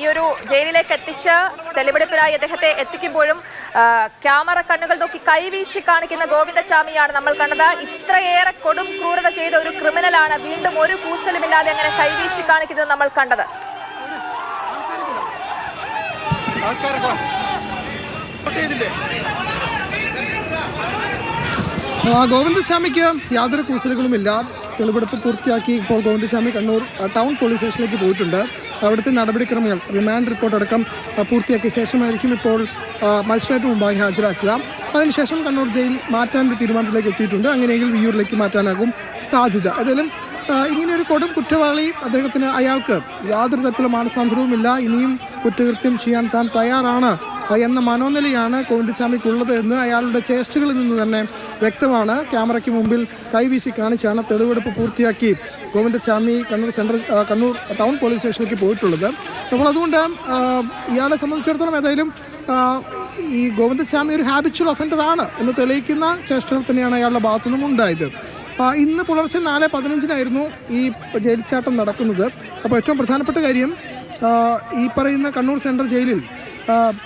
ഈ ഒരു ജയിലിലേക്ക് എത്തിച്ച് തെളിവെടുപ്പിനായി അദ്ദേഹത്തെ എത്തിക്കുമ്പോഴും ക്യാമറ കണ്ണുകൾ നോക്കി കൈവീശി കാണിക്കുന്ന ഗോവിന്ദസ്വാമിയാണ് നമ്മൾ കണ്ടത്. ഇത്രയേറെ കൊടും ക്രൂരത ചെയ്ത ഒരു ക്രിമിനലാണ് വീണ്ടും ഒരു കൂസലുമില്ലാതെ അങ്ങനെ കൈവീശി കാണിക്കുന്നത് നമ്മൾ കണ്ടത്. ഗോവിന്ദസ്വാമിക്ക് യാതൊരു കൂസലുകളുമില്ല. തെളിവെടുപ്പ് പൂർത്തിയാക്കി ഇപ്പോൾ ഗോവിന്ദസ്വാമി കണ്ണൂർ ടൗൺ പോലീസ് സ്റ്റേഷനിലേക്ക് പോയിട്ടുണ്ട്. അവിടുത്തെ നടപടിക്രമങ്ങൾ റിമാൻഡ് റിപ്പോർട്ട് അടക്കം പൂർത്തിയാക്കിയ ശേഷമായിരിക്കും ഇപ്പോൾ മജിസ്ട്രേറ്റ് മുമ്പായി ഹാജരാക്കുക. അതിനുശേഷം കണ്ണൂർ ജയിൽ മാറ്റാൻ ഒരു തീരുമാനത്തിലേക്ക് എത്തിയിട്ടുണ്ട്. അങ്ങനെയെങ്കിൽ വിയൂരിലേക്ക് മാറ്റാനാകും സാധ്യത. ഏതായാലും ഇങ്ങനെയൊരു കൊടും കുറ്റവാളി അദ്ദേഹത്തിന് അയാൾക്ക് യാതൊരു തരത്തിലുള്ള മാനസാന്തരവുമില്ല. ഇനിയും കുറ്റകൃത്യം ചെയ്യാൻ താൻ തയ്യാറാണ്. എന്ന മനോനിലയാണ് ഗോവിന്ദസ്വാമിക്കുള്ളത് എന്ന് അയാളുടെ ചേഷ്ടകളിൽ നിന്ന് തന്നെ വ്യക്തമാണ്. ക്യാമറയ്ക്ക് മുമ്പിൽ കൈവീശി കാണിച്ചാണ് തെളിവെടുപ്പ് പൂർത്തിയാക്കി Govindaswamy Kannur central Kannur town police സ്റ്റേഷനിലേക്ക് പോയിട്ടുള്ളത്. അപ്പോൾ അതുകൊണ്ട് ഇയാളെ സംബന്ധിച്ചിടത്തോളം ഏതായാലും ഈ ഗോവിന്ദസ്വാമി ഒരു ഹാബിച്വൽ ഒഫൻഡർ ആണ് എന്ന് തെളിയിക്കുന്ന ചേഷ്ടകൾ തന്നെയാണ് അയാളുടെ ഭാഗത്തു നിന്നും ഉണ്ടായത്. ഇന്ന് പുലർച്ചെ നാല് പതിനഞ്ചിനായിരുന്നു ഈ ജയിൽച്ചാട്ടം നടക്കുന്നത്. അപ്പോൾ ഏറ്റവും പ്രധാനപ്പെട്ട കാര്യം ഈ പറയുന്ന കണ്ണൂർ സെൻട്രൽ ജയിലിൽ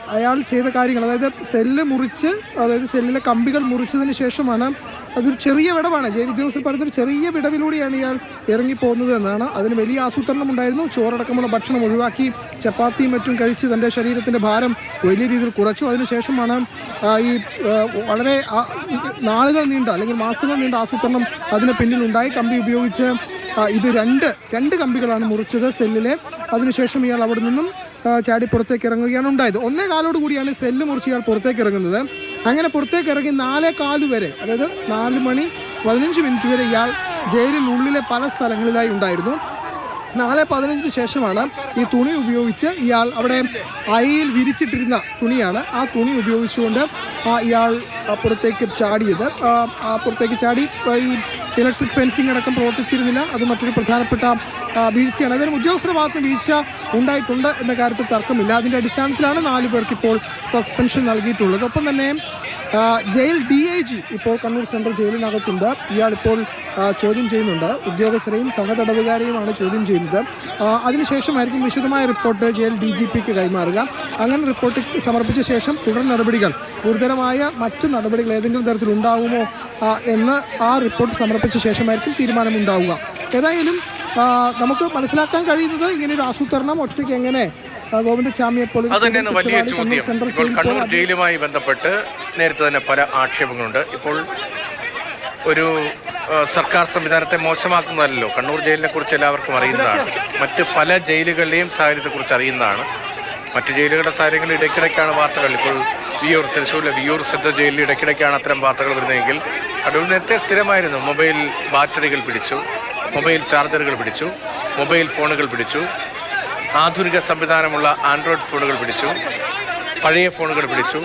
അയാൾ ചെയ്ത കാര്യങ്ങൾ അതായത് സെല്ല് മുറിച്ച് അതായത് സെല്ലിലെ കമ്പികൾ മുറിച്ചതിന് ശേഷമാണ് അതൊരു ചെറിയ വിടവാണ്. ജയിൽ ഉദ്യോഗസ്ഥർ പറയുന്നൊരു ചെറിയ വിടവിലൂടെയാണ് ഇയാൾ ഇറങ്ങിപ്പോകുന്നത് എന്നാണ്. അതിന് വലിയ ആസൂത്രണം ഉണ്ടായിരുന്നു. ചോറടക്കമുള്ള ഭക്ഷണം ഒഴിവാക്കി ചപ്പാത്തിയും മറ്റും കഴിച്ച് തന്റെ ശരീരത്തിന്റെ ഭാരം വലിയ രീതിയിൽ കുറച്ചു. അതിനുശേഷമാണ് ഈ വളരെ നാളുകൾ നീണ്ട അല്ലെങ്കിൽ മാസങ്ങൾ നീണ്ട ആസൂത്രണം അതിന് പിന്നിലുണ്ടായി. കമ്പി ഉപയോഗിച്ച് ഇത് രണ്ട് രണ്ട് കമ്പികളാണ് മുറിച്ചത് സെല്ലിലെ. അതിനുശേഷം ഇയാൾ അവിടെ നിന്നും ചാടി പുറത്തേക്ക് ഇറങ്ങുകയാണ് ഉണ്ടായത്. ഒന്നേ കാലോട് കൂടിയാണ് സെല്ല് മുറിച്ച് ഇയാൾ പുറത്തേക്ക് ഇറങ്ങുന്നത്. അങ്ങനെ പുറത്തേക്ക് ഇറങ്ങി നാലേ കാൽ വരെ അതായത് നാല് മണി പതിനഞ്ച് മിനിറ്റ് വരെ ഇയാൾ ജയിലിനുള്ളിലെ പല സ്ഥലങ്ങളിലായി ഉണ്ടായിരുന്നു. നാല് പതിനഞ്ചിന് ശേഷമാണ് ഈ തുണി ഉപയോഗിച്ച് ഇയാൾ അവിടെ അയിൽ വിരിച്ചിട്ടിരുന്ന തുണിയാണ് ആ തുണി ഉപയോഗിച്ചുകൊണ്ട് ഇയാൾ പുറത്തേക്ക് ചാടിയത്. പുറത്തേക്ക് ചാടി ഈ ഇലക്ട്രിക് ഫെൻസിംഗ് അടക്കം പ്രവർത്തിച്ചിരുന്നില്ല. അത് മറ്റൊരു പ്രധാനപ്പെട്ട വീഴ്ചയാണ്. അതിന് ഉദ്യോഗസ്ഥരുടെ ഭാഗത്ത് വീഴ്ച ഉണ്ടായിട്ടുണ്ട് എന്ന കാര്യത്തിൽ തർക്കമില്ല. അതിന്റെ അടിസ്ഥാനത്തിലാണ് നാലു പേർക്ക് ഇപ്പോൾ സസ്പെൻഷൻ നൽകിയിട്ടുള്ളത്. ഒപ്പം തന്നെ ജയിൽ ഡി ഐ ജി ഇപ്പോൾ കണ്ണൂർ സെൻട്രൽ ജയിലിനകത്തുണ്ട്. ഇയാളിപ്പോൾ ചോദ്യം ചെയ്യുന്നുണ്ട്. ഉദ്യോഗസ്ഥരെയും സഹതടവുകാരെയുമാണ് ചോദ്യം ചെയ്യുന്നത്. അതിനുശേഷമായിരിക്കും വിശദമായ റിപ്പോർട്ട് ജയിൽ ഡി ജി പിക്ക് കൈമാറുക. അങ്ങനെ റിപ്പോർട്ട് സമർപ്പിച്ച ശേഷം തുടർ നടപടികൾ ഗുരുതരമായ മറ്റു നടപടികൾ ഏതെങ്കിലും തരത്തിൽ ഉണ്ടാകുമോ എന്ന് ആ റിപ്പോർട്ട് സമർപ്പിച്ച ശേഷമായിരിക്കും തീരുമാനമുണ്ടാവുക. ഏതായാലും നമുക്ക് മനസ്സിലാക്കാൻ കഴിയുന്നത് ഇങ്ങനെ ഒരു ആസൂത്രണം ഒറ്റയ്ക്ക് എങ്ങനെ ആ, ഗോവിന്ദചാമിയെ പോലെ അത് തന്നെയാണ് വലിയ ചോദ്യം. ഇപ്പോൾ കണ്ണൂർ ജയിലുമായി ബന്ധപ്പെട്ട് നേരത്തെ തന്നെ പല ആക്ഷേപങ്ങളുണ്ട്. ഇപ്പോൾ ഒരു സർക്കാർ സംവിധാനത്തെ മോശമാക്കുന്നതല്ലോ കണ്ണൂർ ജയിലിനെ കുറിച്ച് എല്ലാവർക്കും അറിയുന്നതാണ്. മറ്റ് പല ജയിലുകളുടെയും സാഹചര്യത്തെക്കുറിച്ച് അറിയുന്നതാണ്. മറ്റ് ജയിലുകളുടെ സാഹചര്യങ്ങൾ ഇടയ്ക്കിടയ്ക്കാണ് വാർത്തകൾ. ഇപ്പോൾ വിയൂർ തൃശ്ശൂരിലെ വിയൂർ സെൻട്രൽ ജയിലിൽ ഇടയ്ക്കിടയ്ക്കാണ് അത്തരം വാർത്തകൾ വരുന്നതെങ്കിൽ അതുകൊണ്ട് നേരത്തെ സ്ഥിരമായിരുന്നു. മൊബൈൽ ബാറ്ററികൾ പിടിച്ചു മൊബൈൽ ചാർജറുകൾ പിടിച്ചു മൊബൈൽ ഫോണുകൾ പിടിച്ചു. ആധുനിക സംവിധാനമുള്ള ആൻഡ്രോയിഡ് ഫോണുകൾ പിടിച്ചു. പഴയ ഫോണുകൾ പിടിച്ചു.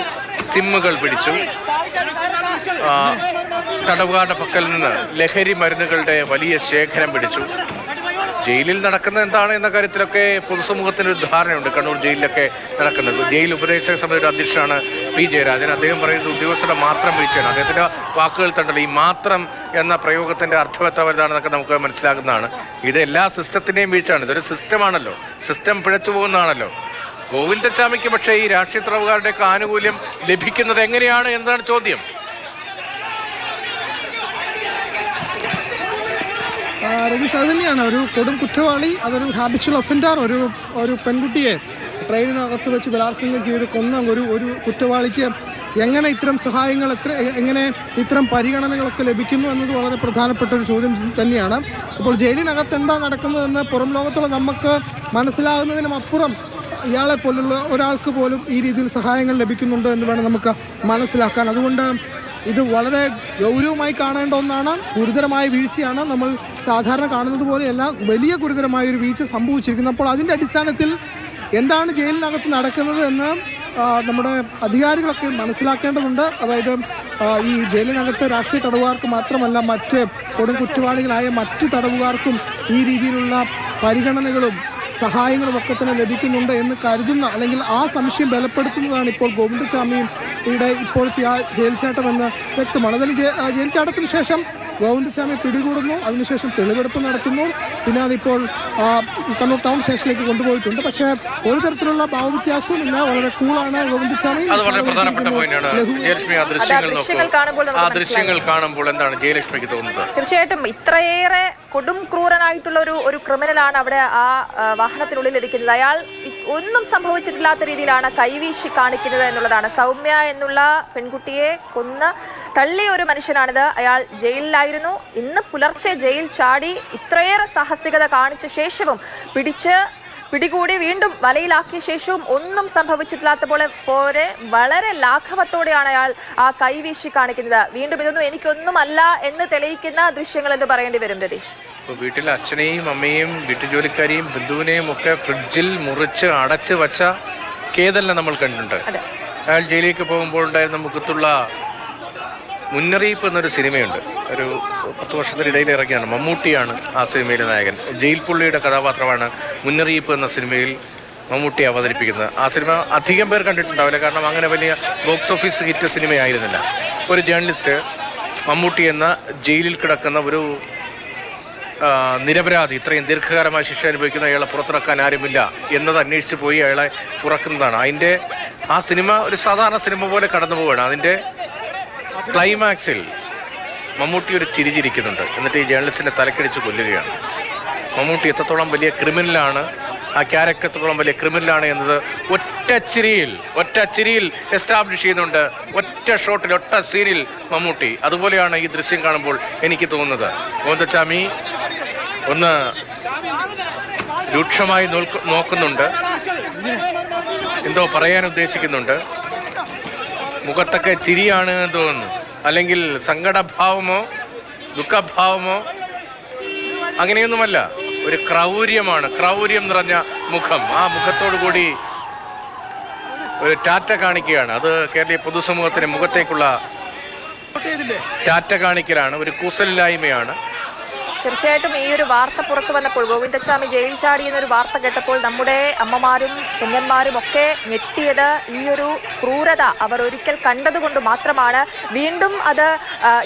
സിമ്മുകൾ പിടിച്ചു. തടവുകാരുടെ പക്കൽ നിന്ന് ലഹരി മരുന്നുകളുടെ വലിയ ശേഖരം പിടിച്ചു. ജയിലിൽ നടക്കുന്നത് എന്താണ് എന്ന കാര്യത്തിലൊക്കെ പൊതുസമൂഹത്തിന് ഒരു ധാരണയുണ്ട്. കണ്ണൂർ ജയിലിലൊക്കെ നടക്കുന്നത്. ജയിൽ ഉപദേശക സമിതിയുടെ അധ്യക്ഷനാണ് പി ജയരാജൻ. അദ്ദേഹം പറയുന്നത് ഉദ്യോഗസ്ഥരുടെ മാത്രം വീഴ്ചയാണ്. അദ്ദേഹത്തിന്റെ വാക്കുകൾ തണ്ടല്ലോ. ഈ മാത്രം എന്ന പ്രയോഗത്തിന്റെ അർത്ഥം എത്ര വലുതാണെന്നൊക്കെ നമുക്ക് മനസ്സിലാക്കുന്നതാണ് ഇത് എല്ലാ സിസ്റ്റത്തിന്റെയും വീഴ്ചയാണ്. ഇതൊരു സിസ്റ്റമാണല്ലോ. സിസ്റ്റം പിഴച്ചു പോകുന്നതാണല്ലോ. ഗോവിന്ദച്ചാമിക്ക് പക്ഷേ ഈ രാഷ്ട്രീയ തടവുകാരുടെയൊക്കെ ആനുകൂല്യം ലഭിക്കുന്നത് എങ്ങനെയാണ്? എന്നതാണ് ചോദ്യം? രതീഷ് അത് തന്നെയാണ്. ഒരു കൊടും കുറ്റവാളി അതൊരു ഹാബിച്വൽ ഒഫൻഡർ ഒരു ഒരു പെൺകുട്ടിയെ ട്രെയിനിനകത്ത് വെച്ച് ബലാത്സംഗം ചെയ്ത് കൊന്ന ഒരു ഒരു കുറ്റവാളിക്ക് എങ്ങനെ ഇത്തരം സഹായങ്ങൾ എത്ര എങ്ങനെ ഇത്തരം പരിഗണനകളൊക്കെ ലഭിക്കുന്നു എന്നത് വളരെ പ്രധാനപ്പെട്ട ഒരു ചോദ്യം തന്നെയാണ്. ഇപ്പോൾ ജയിലിനകത്ത് എന്താ നടക്കുന്നതെന്ന് പുറം ലോകത്തുള്ള നമുക്ക് മനസ്സിലാകുന്നതിനും അപ്പുറം ഇയാളെ പോലുള്ള ഒരാൾക്ക് പോലും ഈ രീതിയിൽ സഹായങ്ങൾ ലഭിക്കുന്നുണ്ട് എന്ന് വേണം നമുക്ക് മനസ്സിലാക്കാൻ. അതുകൊണ്ട് ഇത് വളരെ ഗൗരവമായി കാണേണ്ട ഒന്നാണ്. ഗുരുതരമായ വീഴ്ചയാണ്. നമ്മൾ സാധാരണ കാണുന്നത് പോലെയല്ല വലിയ ഗുരുതരമായ ഒരു വീഴ്ച സംഭവിച്ചിരിക്കുന്നത് അപ്പോൾ അതിന്റെ അടിസ്ഥാനത്തിൽ എന്താണ് ജയിലിനകത്ത് നടക്കുന്നത് എന്ന് നമ്മുടെ അധികാരികളൊക്കെ മനസ്സിലാക്കേണ്ടതുണ്ട്. അതായത് ഈ ജയിലിനകത്ത് രാഷ്ട്രീയ തടവുകാർക്ക് മാത്രമല്ല മറ്റ് കൊടും കുറ്റവാളികളായ മറ്റ് തടവുകാർക്കും ഈ രീതിയിലുള്ള പരിഗണനകളും സഹായങ്ങളും ഒക്കെ തന്നെ ലഭിക്കുന്നുണ്ട് എന്ന് കരുതുന്ന അല്ലെങ്കിൽ ആ സംശയം ബലപ്പെടുത്തുന്നതാണ് ഇപ്പോൾ ഗോവിന്ദസ്വാമിയും ഇവിടെ ആ ജയിൽ ചാട്ടം എന്ന് വ്യക്തമാണ്. അതിന് ജയിൽ ചാട്ടത്തിന് ശേഷം ഗോവിന്ദസ്വാമി പിടികൂടുന്നു. അതിനുശേഷം തെളിവെടുപ്പ് നടത്തുന്നു. പിന്നെ ഇപ്പോൾ ആ, കണ്ണൂർ ടൗൺ സ്റ്റേഷനിലേക്ക് കൊണ്ടുപോയിട്ടുണ്ട്. പക്ഷേ ഒരു തരത്തിലുള്ള ഭാവവ്യത്യാസവും ഇല്ല. വളരെ കൂളാണ് ഗോവിന്ദസ്വാമി. അത് വളരെ പ്രധാനപ്പെട്ട പോയിന്റാണ് ലഘു ജയലക്ഷ്മി ആ ദൃശ്യങ്ങൾ നോക്കൂ. ദൃശ്യങ്ങൾ കാണുമ്പോൾ ആ ദൃശ്യങ്ങൾ കാണുമ്പോൾ എന്താണ് ജയലക്ഷ്മിക്ക് തോന്നുന്നത്? തീർച്ചയായിട്ടും ഇത്രയേറെ കൊടും ക്രൂരനായിട്ടുള്ള ഒരു ഒരു ക്രിമിനലാണ് അവിടെ ആ ആ, വാഹനത്തിനുള്ളിൽ ഇരിക്കുന്നത്. അയാൾ ഒന്നും സംഭവിച്ചിട്ടില്ലാത്ത രീതിയിലാണ് കൈവീശി കാണിക്കുന്നത് എന്നുള്ളതാണ്. സൗമ്യ എന്നുള്ള പെൺകുട്ടിയെ കൊന്ന് തള്ളിയ ഒരു മനുഷ്യനാണിത്. അയാൾ ജയിലിലായിരുന്നു. ഇന്ന് പുലർച്ചെ ജയിൽ ചാടി ഇത്രയേറെ സാഹസികത കാണിച്ച ശേഷവും പിടിച്ച് പിടികൂടി വീണ്ടും വലയിലാക്കിയ ശേഷവും ഒന്നും സംഭവിച്ചിട്ടില്ലാത്ത പോലെ പോലെ വളരെ ലാഘവത്തോടെയാണ് അയാൾ ആ കൈവീശി കാണിക്കുന്നത്. വീണ്ടും ഇതൊന്നും എനിക്കൊന്നുമല്ല എന്ന് തെളിയിക്കുന്ന ദൃശ്യങ്ങൾ എന്ന് പറയേണ്ടി വരും രതീഷ്. ഇപ്പോൾ വീട്ടിൽ അച്ഛനെയും അമ്മയെയും വീട്ടുജോലിക്കാരെയും ബന്ധുവിനെയും ഒക്കെ ഫ്രിഡ്ജിൽ മുറിച്ച് അടച്ച് വച്ച കേതല്ല നമ്മൾ കണ്ടിട്ടുണ്ട്. അയാൾ ജയിലിലേക്ക് പോകുമ്പോൾ ഉണ്ടായിരുന്ന മുഖത്തുള്ള മുന്നറിയിപ്പ് എന്നൊരു സിനിമയുണ്ട്. ഒരു പത്ത് വർഷത്തിനിടയിൽ ഇറങ്ങിയാണ്. മമ്മൂട്ടിയാണ് ആ സിനിമയിലെ നായകൻ. ജയിൽ പുള്ളിയുടെ കഥാപാത്രമാണ് മുന്നറിയിപ്പ് എന്ന സിനിമയിൽ മമ്മൂട്ടി അവതരിപ്പിക്കുന്നത്. ആ സിനിമ അധികം പേർ കണ്ടിട്ടുണ്ടാവില്ല. കാരണം അങ്ങനെ വലിയ ബോക്സ് ഓഫീസ് ഹിറ്റ് സിനിമയായിരുന്നില്ല. ഒരു ജേർണലിസ്റ്റ് മമ്മൂട്ടി എന്ന ജയിലിൽ കിടക്കുന്ന ഒരു നിരപരാധി ഇത്രയും ദീർഘകാലമായ ശിക്ഷ അനുഭവിക്കുന്ന അയാളെ പുറത്തിറക്കാൻ ആരുമില്ല എന്നത് അന്വേഷിച്ച് പോയി അയാളെ പുറക്കുന്നതാണ്. അതിന്റെ ആ സിനിമ ഒരു സാധാരണ സിനിമ പോലെ കടന്നു പോവുകയാണ് അതിന്റെ ക്ലൈമാക്സിൽ മമ്മൂട്ടി ഒരു ചിരി ചിരിക്കുന്നുണ്ട്. എന്നിട്ട് ഈ ജേർണലിസ്റ്റിനെ തലക്കടിച്ച് കൊല്ലുകയാണ്. മമ്മൂട്ടി എത്രത്തോളം വലിയ ക്രിമിനലാണ് ആ ക്യാരക്ടർ എത്രത്തോളം വലിയ ക്രിമിനലാണ് എന്നത് ഒറ്റ ചിരിയിൽ ഒറ്റ ചിരിയിൽ എസ്റ്റാബ്ലിഷ് ചെയ്യുന്നുണ്ട്. ഒറ്റ ഷോട്ടിൽ ഒറ്റ സീനിൽ മമ്മൂട്ടി. അതുപോലെയാണ് ഈ ദൃശ്യം കാണുമ്പോൾ എനിക്ക് തോന്നുന്നത്. ഗോന്തച്ചാമി ഒന്ന് രൂക്ഷമായി നോക്ക് നോക്കുന്നുണ്ട്. എന്തോ പറയാൻ ഉദ്ദേശിക്കുന്നുണ്ട്. മുഖത്തൊക്കെ ചിരിയാണ് എന്ന് തോന്നുന്നു. അല്ലെങ്കിൽ സങ്കടഭാവമോ ദുഃഖഭാവമോ അങ്ങനെയൊന്നുമല്ല. ഒരു ക്രൗര്യമാണ്. ക്രൗര്യം നിറഞ്ഞ മുഖം. ആ മുഖത്തോടു കൂടി ഒരു ടാറ്റ കാണിക്കുകയാണ്. അത് കേരളീയ പൊതുസമൂഹത്തിന് മുഖത്തേക്കുള്ള ടാറ്റ കാണിക്കലാണ്. ഒരു കൂസലില്ലായ്മയാണ്. തീർച്ചയായിട്ടും ഈ ഒരു വാർത്ത പുറത്തു വന്നപ്പോൾ ഗോവിന്ദസ്വാമി ജയിൽ ചാടി എന്നൊരു വാർത്ത കേട്ടപ്പോൾ നമ്മുടെ അമ്മമാരും കുഞ്ഞന്മാരും ഒക്കെ ഞെട്ടിയത് ഈ ഒരു ക്രൂരത അവർ ഒരിക്കൽ കണ്ടതുകൊണ്ട് മാത്രമാണ്. വീണ്ടും അത്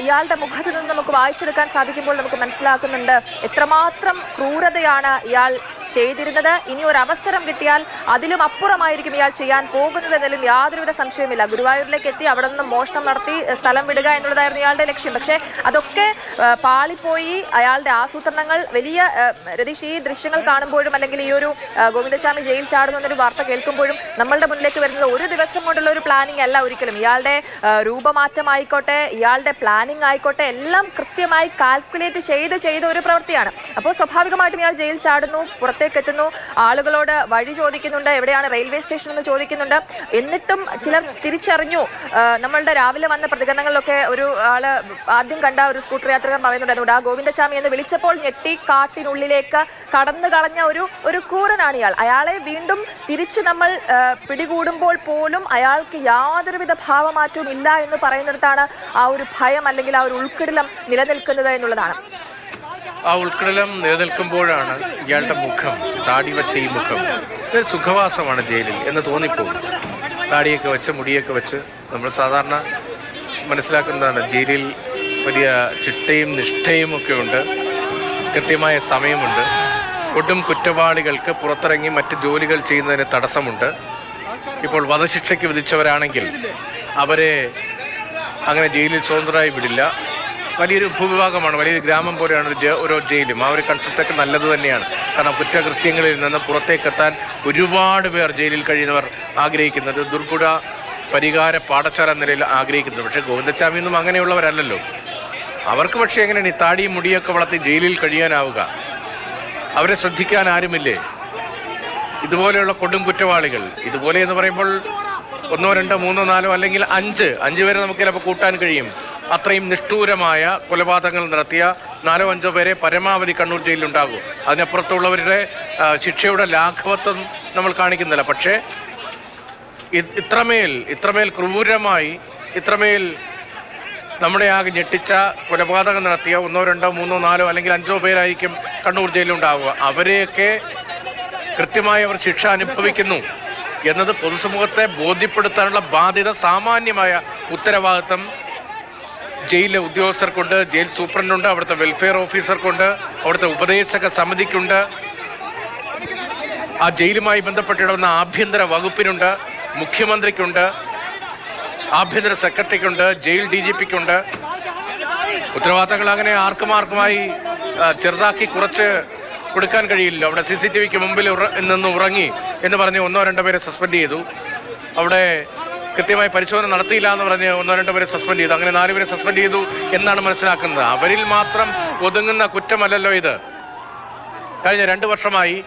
ഇയാളുടെ മുഖത്ത് നിന്ന് നമുക്ക് വായിച്ചെടുക്കാൻ സാധിക്കുമ്പോൾ നമുക്ക് മനസ്സിലാക്കുന്നുണ്ട് എത്രമാത്രം ക്രൂരതയാണ് ഇയാൾ ചെയ്തിരുന്നത്. ഇനി ഒരു അവസരം കിട്ടിയാൽ അതിലും അപ്പുറമായിരിക്കും ഇയാൾ ചെയ്യാൻ പോകുന്നത് എന്നതിലും യാതൊരുവിധ സംശയമില്ല ഗുരുവായൂരിലേക്ക് എത്തി അവിടെ നിന്ന് മോഷണം നടത്തി സ്ഥലം വിടുക എന്നുള്ളതായിരുന്നു ഇയാളുടെ ലക്ഷ്യം. പക്ഷേ അതൊക്കെ പാളിപ്പോയി അയാളുടെ ആസൂത്രണങ്ങൾ. വലിയ രതീഷ് ഈ ദൃശ്യങ്ങൾ കാണുമ്പോഴും അല്ലെങ്കിൽ ഈ ഒരു ഗോവിന്ദസ്വാമി ജയിൽ ചാടുന്നു എന്നൊരു വാർത്ത കേൾക്കുമ്പോഴും നമ്മളുടെ മുന്നിലേക്ക് വരുന്നത് ഒരു ദിവസം കൊണ്ടുള്ള ഒരു പ്ലാനിങ് അല്ല ഒരിക്കലും. ഇയാളുടെ രൂപമാറ്റം ആയിക്കോട്ടെ ഇയാളുടെ പ്ലാനിങ് ആയിക്കോട്ടെ എല്ലാം കൃത്യമായി കാൽക്കുലേറ്റ് ചെയ്ത് ചെയ്ത ഒരു പ്രവൃത്തിയാണ്. അപ്പോൾ സ്വാഭാവികമായിട്ടും ഇയാൾ ജയിൽ ചാടുന്നു. പുറത്തേക്ക് എത്തുന്നു. ആളുകളോട് വഴി ചോദിക്കുന്നുണ്ട്. എവിടെയാണ് റെയിൽവേ സ്റ്റേഷൻ എന്ന് ചോദിക്കുന്നുണ്ട്. എന്നിട്ടും ചിലർ തിരിച്ചറിഞ്ഞു. നമ്മളുടെ രാവിലെ വന്ന പ്രതികരണങ്ങളിലൊക്കെ ഒരു ആൾ ആദ്യം കണ്ട ഒരു സ്കൂട്ടർ യാത്രികൻ പറയുന്നുണ്ടായിരുന്നു ആ ഗോവിന്ദസ്വാമി എന്ന് വിളിച്ചപ്പോൾ ഞെട്ടി കാട്ടിനുള്ളിലേക്ക് കടന്നു കളഞ്ഞ ഒരു ഒരു ക്രൂരനാണ് ഇയാൾ. അയാളെ വീണ്ടും തിരിച്ചു നമ്മൾ പിടികൂടുമ്പോൾ പോലും അയാൾക്ക് യാതൊരുവിധ ഭാവമാറ്റവും ഇല്ല എന്ന് പറയുന്നിടത്താണ് ആ ഒരു ഭയം അല്ലെങ്കിൽ ആ ഒരു ഉൾക്കിടലം നിലനിൽക്കുന്നത് എന്നുള്ളതാണ്. ആ ഉൾക്കടലം നിലനിൽക്കുമ്പോഴാണ് ഇയാളുടെ മുഖം താടി വെച്ച ഈ മുഖം. സുഖവാസമാണ് ജയിലിൽ എന്ന് തോന്നിപ്പോകും. താടിയൊക്കെ വെച്ച് മുടിയൊക്കെ വെച്ച് നമ്മൾ സാധാരണ മനസ്സിലാക്കുന്നതാണ് ജയിലിൽ വലിയ ചിട്ടയും നിഷ്ഠയും ഒക്കെ ഉണ്ട് കൃത്യമായ സമയമുണ്ട്. ഒട്ടും കുറ്റവാളികൾക്ക് പുറത്തിറങ്ങി മറ്റ് ജോലികൾ ചെയ്യുന്നതിന് തടസ്സമുണ്ട്. ഇപ്പോൾ വധശിക്ഷയ്ക്ക് വിധിച്ചവരാണെങ്കിൽ അവരെ അങ്ങനെ ജയിലിൽ സ്വതന്ത്രമായി വിടില്ല. വലിയൊരു ഭൂവിഭാഗമാണ് വലിയൊരു ഗ്രാമം പോലെയാണ് ഒരു ജയിലും. ആ ഒരു കൺസെപ്റ്റൊക്കെ നല്ലത് തന്നെയാണ്. കാരണം കുറ്റകൃത്യങ്ങളിൽ നിന്ന് പുറത്തേക്കെത്താൻ ഒരുപാട് പേർ ജയിലിൽ കഴിയുന്നവർ ആഗ്രഹിക്കുന്നത് ദുർഗുണ പരിഹാര പാഠശാല നിലയിൽ ആഗ്രഹിക്കുന്നത്. പക്ഷേ ഗോവിന്ദച്ചാമിയൊന്നും അങ്ങനെയുള്ളവരല്ലല്ലോ. അവർക്ക് പക്ഷേ എങ്ങനെയാണ് ഈ താടിയും മുടിയൊക്കെ വളർത്തി ജയിലിൽ കഴിയാനാവുക? അവരെ ശ്രദ്ധിക്കാൻ ആരുമില്ലേ? ഇതുപോലെയുള്ള കൊടും കുറ്റവാളികൾ ഇതുപോലെ എന്ന് പറയുമ്പോൾ ഒന്നോ രണ്ടോ മൂന്നോ നാലോ അല്ലെങ്കിൽ അഞ്ച് അഞ്ച് പേരെ നമുക്ക് ചിലപ്പോൾ കൂട്ടാൻ കഴിയും. അത്രയും നിഷ്ഠൂരമായ കൊലപാതകങ്ങൾ നടത്തിയ നാലോ അഞ്ചോ പേരെ പരമാവധി കണ്ണൂർ ജയിലിലുണ്ടാകും അതിനപ്പുറത്തുള്ളവരുടെ ശിക്ഷയുടെ ലാഘവത്വം നമ്മൾ കാണിക്കുന്നില്ല. പക്ഷേ ഇത്രമേൽ ഇത്രമേൽ ക്രൂരമായി ഇത്രമേൽ നമ്മുടെ ആകെ ഞെട്ടിച്ച കൊലപാതകം നടത്തിയ ഒന്നോ രണ്ടോ മൂന്നോ നാലോ അല്ലെങ്കിൽ അഞ്ചോ പേരായിരിക്കും കണ്ണൂർ ജയിലിലുണ്ടാവുക അവരെയൊക്കെ കൃത്യമായി അവർ ശിക്ഷ അനുഭവിക്കുന്നു എന്നത് പൊതുസമൂഹത്തെ ബോധ്യപ്പെടുത്താനുള്ള ബാധ്യത സാമാന്യമായ ഉത്തരവാദിത്തം ജയിലിലെ ഉദ്യോഗസ്ഥർക്കുണ്ട് ജയിൽ സൂപ്രണ്ടുണ്ട് അവിടുത്തെ വെൽഫെയർ ഓഫീസർക്കുണ്ട് അവിടുത്തെ ഉപദേശക സമിതിക്കുണ്ട്. ആ ജയിലുമായി ബന്ധപ്പെട്ടിടുന്ന ആഭ്യന്തര വകുപ്പിനുണ്ട് മുഖ്യമന്ത്രിക്കുണ്ട് ആഭ്യന്തര സെക്രട്ടറിക്കുണ്ട് ജയിൽ ഡി ജി പിക്കുണ്ട്. ഉത്തരവാദിത്തങ്ങൾ അങ്ങനെ ആർക്കും ആർക്കുമായി ചെറുതാക്കി കുറച്ച് കൊടുക്കാൻ കഴിയില്ല അവിടെ സി സി ടി വിക്ക് മുമ്പിൽ നിന്ന് ഉറങ്ങി എന്ന് പറഞ്ഞ് ഒന്നോ രണ്ടോ പേരെ സസ്പെൻഡ് ചെയ്തു. അവിടെ കൃത്യമായി പരിശോധന നടത്തിയില്ല എന്ന് പറഞ്ഞ് ഒന്നോ രണ്ടോ പേരെ സസ്പെൻഡ് ചെയ്തു. അങ്ങനെ നാല് പേരെ സസ്പെൻഡ് ചെയ്തു എന്നാണ് മനസ്സിലാക്കുന്നത്. അവരിൽ മാത്രം ഒതുങ്ങുന്ന കുറ്റമല്ലല്ലോ ഇത്. കഴിഞ്ഞ രണ്ട് വർഷമായി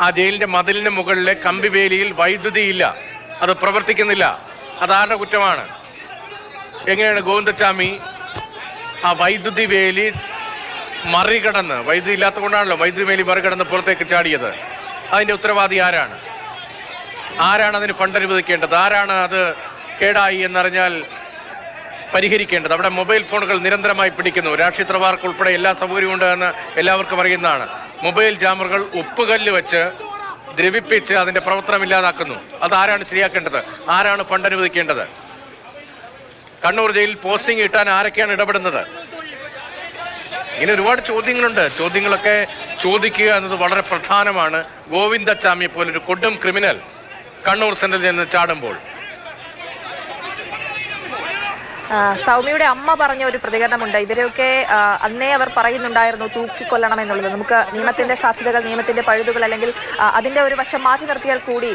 ആ ജയിലിന്റെ മതിലിന് മുകളിലെ കമ്പിവേലിയിൽ വൈദ്യുതിയില്ല. അത് പ്രവർത്തിക്കുന്നില്ല. അതാരുടെ കുറ്റമാണ്? എങ്ങനെയാണ് ഗോവിന്ദച്ചാമി ആ വൈദ്യുതി വേലി മറികടന്ന് വൈദ്യുതി ഇല്ലാത്തതുകൊണ്ടാണല്ലോ വൈദ്യുതി വേലി മറികടന്ന് പുറത്തേക്ക് ചാടിയത്? അതിന്റെ ഉത്തരവാദി ആരാണ്? ആരാണ് അതിന് ഫണ്ട് അനുവദിക്കേണ്ടത്? ആരാണ് അത് കേടായി എന്നറിഞ്ഞാൽ പരിഹരിക്കേണ്ടത്? അവിടെ മൊബൈൽ ഫോണുകൾ നിരന്തരമായി പിടിക്കുന്നു. രാഷ്ട്രീയത്രവാർക്ക് ഉൾപ്പെടെ എല്ലാ സൗകര്യവും ഉണ്ട് എന്ന് എല്ലാവർക്കും അറിയുന്നതാണ്. മൊബൈൽ ജാമറുകൾ ഉപ്പുകല്ല് വെച്ച് ദ്രവിപ്പിച്ച് അതിന്റെ പ്രവർത്തനം ഇല്ലാതാക്കുന്നു. അത് ആരാണ് ശരിയാക്കേണ്ടത്? ആരാണ് ഫണ്ട് അനുവദിക്കേണ്ടത്? കണ്ണൂർ ജയിലിൽ പോസ്റ്റിംഗ് കിട്ടാൻ ആരൊക്കെയാണ് ഇടപെടുന്നത്? ഇങ്ങനെ ഒരുപാട് ചോദ്യങ്ങളുണ്ട്. ചോദ്യങ്ങളൊക്കെ ചോദിക്കുക എന്നത് വളരെ പ്രധാനമാണ്. ഗോവിന്ദച്ചാമിയെ പോലൊരു കൊടും ക്രിമിനൽ. കണ്ണൂർ സെൻട്രലിൽ നിന്ന് ചാടുമ്പോൾ ആ, സൗമ്യയുടെ അമ്മ പറഞ്ഞ ഒരു പ്രതികരണമുണ്ട്. ഇവരെയൊക്കെ അന്നേ അവർ പറയുന്നുണ്ടായിരുന്നു തൂക്കിക്കൊല്ലണം എന്നുള്ളത്. നമുക്ക് നിയമത്തിന്റെ സാധ്യതകൾ നിയമത്തിന്റെ പഴുതുകൾ അല്ലെങ്കിൽ അതിന്റെ ഒരു വശം മാറ്റി നിർത്തിയാൽ കൂടി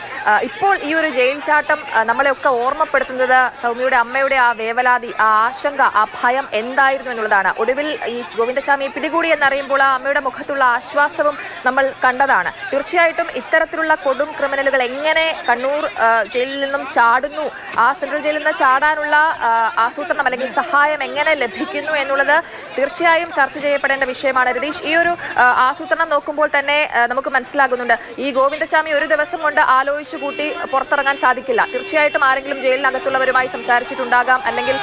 ഇപ്പോൾ ഈ ഒരു ജയിൽ ചാട്ടം നമ്മളെയൊക്കെ ഓർമ്മപ്പെടുത്തുന്നത് സൗമ്യയുടെ അമ്മയുടെ ആ വേവലാതി ആ ആശങ്ക ആ ഭയം എന്തായിരുന്നു എന്നുള്ളതാണ്. ഒടുവിൽ ഈ ഗോവിന്ദസ്വാമിയെ പിടികൂടി എന്നറിയുമ്പോൾ ആ അമ്മയുടെ മുഖത്തുള്ള ആശ്വാസവും നമ്മൾ കണ്ടതാണ്. തീർച്ചയായിട്ടും ഇത്തരത്തിലുള്ള കൊടും ക്രിമിനലുകൾ എങ്ങനെ കണ്ണൂർ ജയിലിൽ നിന്നും ചാടുന്നു ആ സെൻട്രൽ ജയിലിൽ നിന്ന് ചാടാനുള്ള ആ, ആസൂത്രണം അല്ലെങ്കിൽ സഹായം എങ്ങനെ ലഭിക്കുന്നു എന്നുള്ളത് തീർച്ചയായും ചർച്ച ചെയ്യപ്പെടേണ്ട വിഷയമാണ്. രതീഷ് ഈ ഒരു ആസൂത്രണം നോക്കുമ്പോൾ തന്നെ നമുക്ക് മനസ്സിലാകുന്നുണ്ട്. ഈ ഗോവിന്ദസ്വാമി ഒരു ദിവസം കൊണ്ട് ആലോചിച്ചു കൂട്ടി പുറത്തിറങ്ങാൻ സാധിക്കില്ല. തീർച്ചയായിട്ടും ആരെങ്കിലും ജയിലിനകത്തുള്ളവരുമായി സംസാരിച്ചിട്ടുണ്ടാകാം. അല്ലെങ്കിൽ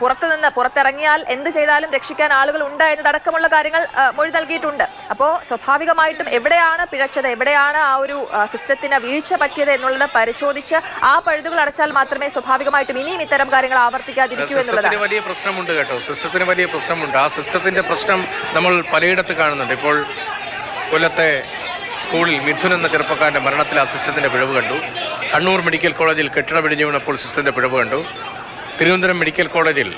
പുറത്തുനിന്ന് പുറത്തിറങ്ങിയാൽ എന്ത് ചെയ്താലും രക്ഷിക്കാൻ ആളുകൾ ഉണ്ട് എന്നതടക്കമുള്ള കാര്യങ്ങൾ മൊഴി നൽകിയിട്ടുണ്ട്. അപ്പോൾ സ്വാഭാവികമായിട്ടും എവിടെയാണ് പിഴച്ചത്? എവിടെയാണ് ആ ഒരു സിസ്റ്റത്തിന് വീഴ്ച പറ്റിയത് എന്നുള്ളത് പരിശോധിച്ച് ആ പഴുതുകൾ അടച്ചാൽ മാത്രമേ സ്വാഭാവികമായിട്ടും ഇനിയും ഇത്തരം കാര്യങ്ങൾ ആവർത്തിക്കാതിരിക്കൂ സിസ്റ്റത്തിന് വലിയ പ്രശ്നമുണ്ട് കേട്ടോ. സിസ്റ്റത്തിന് വലിയ പ്രശ്നമുണ്ട്. ആ സിസ്റ്റത്തിന്റെ പ്രശ്നം നമ്മൾ പലയിടത്ത് കാണുന്നുണ്ട്. ഇപ്പോൾ കൊല്ലത്തെ സ്കൂളിൽ മിഥുൻ എന്ന ചെറുപ്പക്കാരന്റെ മരണത്തിൽ ആ സിസ്റ്റത്തിന്റെ പിഴവ് കണ്ടു. കണ്ണൂർ മെഡിക്കൽ കോളേജിൽ കെട്ടിടം പിടിഞ്ഞു വീണപ്പോൾ സിസ്റ്റത്തിന്റെ പിഴവ് കണ്ടു. തിരുവനന്തപുരം മെഡിക്കൽ കോളേജിൽ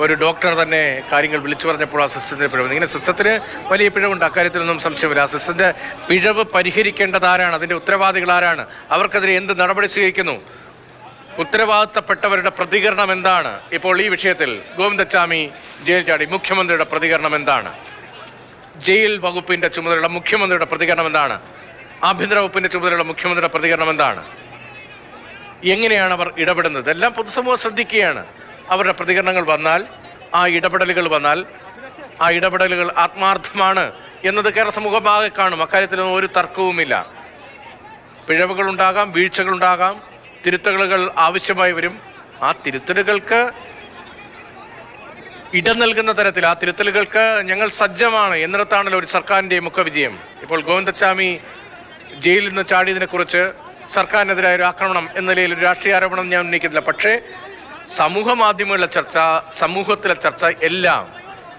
ഒരു ഡോക്ടർ തന്നെ കാര്യങ്ങൾ വിളിച്ചു പറഞ്ഞപ്പോൾ ആ സിസ്റ്റത്തിന്റെ പിഴവ്. ഇങ്ങനെ സിസ്റ്റത്തിന് വലിയ പിഴവുണ്ട്. അക്കാര്യത്തിലൊന്നും സംശയമില്ല. ആ സിസ്റ്റത്തിന്റെ പിഴവ് പരിഹരിക്കേണ്ടത് ആരാണ്? അതിന്റെ ഉത്തരവാദികൾ ആരാണ്? അവർക്കെതിരെ എന്ത് നടപടി സ്വീകരിക്കുന്നു? ഉത്തരവാദിത്തപ്പെട്ടവരുടെ പ്രതികരണം എന്താണ്? ഇപ്പോൾ ഈ വിഷയത്തിൽ ഗോവിന്ദച്ചാമി ജയിൽ ചാടി മുഖ്യമന്ത്രിയുടെ പ്രതികരണം എന്താണ്? ജയിൽ വകുപ്പിന്റെ ചുമതലയുള്ള മുഖ്യമന്ത്രിയുടെ പ്രതികരണം എന്താണ്? ആഭ്യന്തര വകുപ്പിന്റെ ചുമതലയുള്ള മുഖ്യമന്ത്രിയുടെ പ്രതികരണം എന്താണ്? എങ്ങനെയാണ് അവർ ഇടപെടുന്നത്? എല്ലാം പൊതുസമൂഹം ശ്രദ്ധിക്കുകയാണ്. അവരുടെ പ്രതികരണങ്ങൾ വന്നാൽ ആ ഇടപെടലുകൾ വന്നാൽ ആ ഇടപെടലുകൾ ആത്മാർത്ഥമാണ് എന്നത് കേരള സമൂഹമാകെ കാണും. അക്കാര്യത്തിലൊന്നും ഒരു തർക്കവുമില്ല. പിഴവുകളുണ്ടാകാം വീഴ്ചകളുണ്ടാകാം. തിരുത്തലുകൾ ആവശ്യമായി വരും. ആ തിരുത്തലുകൾക്ക് ഇടം നൽകുന്ന തരത്തിൽ ആ തിരുത്തലുകൾക്ക് ഞങ്ങൾ സജ്ജമാണ് എന്നിടത്താണല്ലോ ഒരു സർക്കാരിന്റെ മുഖവിജയം. ഇപ്പോൾ ഗോവിന്ദച്ചാമി ജയിലിൽ നിന്ന് ചാടിയതിനെക്കുറിച്ച് സർക്കാരിനെതിരായ ഒരു ആക്രമണം എന്ന നിലയിൽ ഒരു രാഷ്ട്രീയ ആരോപണം ഞാൻ ഉന്നയിക്കുന്നില്ല. പക്ഷേ സമൂഹ മാധ്യമങ്ങളിലെ ചർച്ച സമൂഹത്തിലെ ചർച്ച എല്ലാം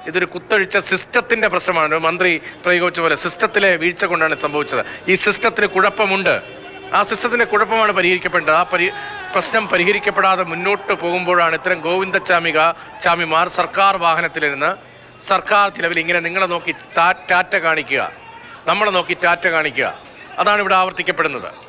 ഇതൊരു കുത്തഴിച്ച സിസ്റ്റത്തിന്റെ പ്രശ്നമാണ്. മന്ത്രി പ്രയോഗിച്ച പോലെ സിസ്റ്റത്തിലെ വീഴ്ച കൊണ്ടാണ് സംഭവിച്ചത്. ഈ സിസ്റ്റത്തിന് കുഴപ്പമുണ്ട്. ആ സിസ്റ്റത്തിന്റെ കുഴപ്പമാണ് പരിഹരിക്കപ്പെട്ടത് ആ പരി പ്രശ്നം പരിഹരിക്കപ്പെടാതെ മുന്നോട്ട് പോകുമ്പോഴാണ് ഇത്തരം ഗോവിന്ദച്ചാമിക ചാമിമാർ സർക്കാർ വാഹനത്തിലിരുന്ന് സർക്കാർ ചിലവിൽ ഇങ്ങനെ നിങ്ങളെ നോക്കി ടാറ്റ കാണിക്കുക. നമ്മളെ നോക്കി ടാറ്റ കാണിക്കുക. അതാണ് ഇവിടെ ആവർത്തിക്കപ്പെടുന്നത്.